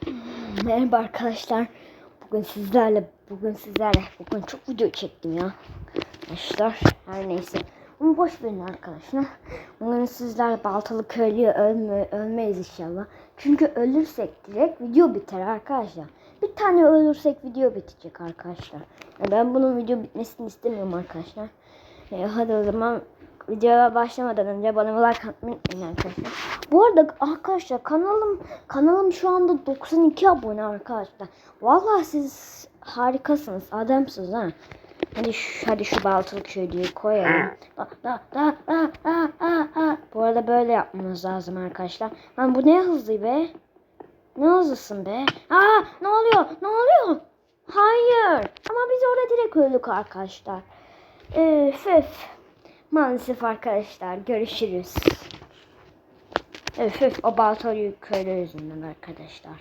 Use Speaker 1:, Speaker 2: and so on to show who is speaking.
Speaker 1: Merhaba arkadaşlar. Bugün sizlerle bugün sizlerle bugün çok video çektim ya. Arkadaşlar her neyse. Bunu boş verin arkadaşlar. Bugün sizlerle baltalı köylüye ölme, ölmeyiz inşallah. Çünkü ölürsek direkt video biter arkadaşlar. Bir tane ölürsek video bitecek arkadaşlar. Ben bunun video bitmesini istemiyorum arkadaşlar. E, hadi o zaman videoya başlamadan önce bana like atmayı unutmayın arkadaşlar. Bu arada arkadaşlar kanalım kanalım şu anda 92 abone arkadaşlar. Vallahi siz harikasınız. Adamsınız ha. Hadi şu, hadi şu baltalık şöyle koyalım. Da, da, da, da, da, da, da. Bu arada böyle yapmamız lazım arkadaşlar. Lan bu ne hızlı be? Ne hızlısın be? Aa ne oluyor? Ne oluyor? Hayır. Ama biz orada direkt öldük arkadaşlar. Öf öf. Maalesef arkadaşlar görüşürüz. Öf öf o köylü yüzünden arkadaşlar.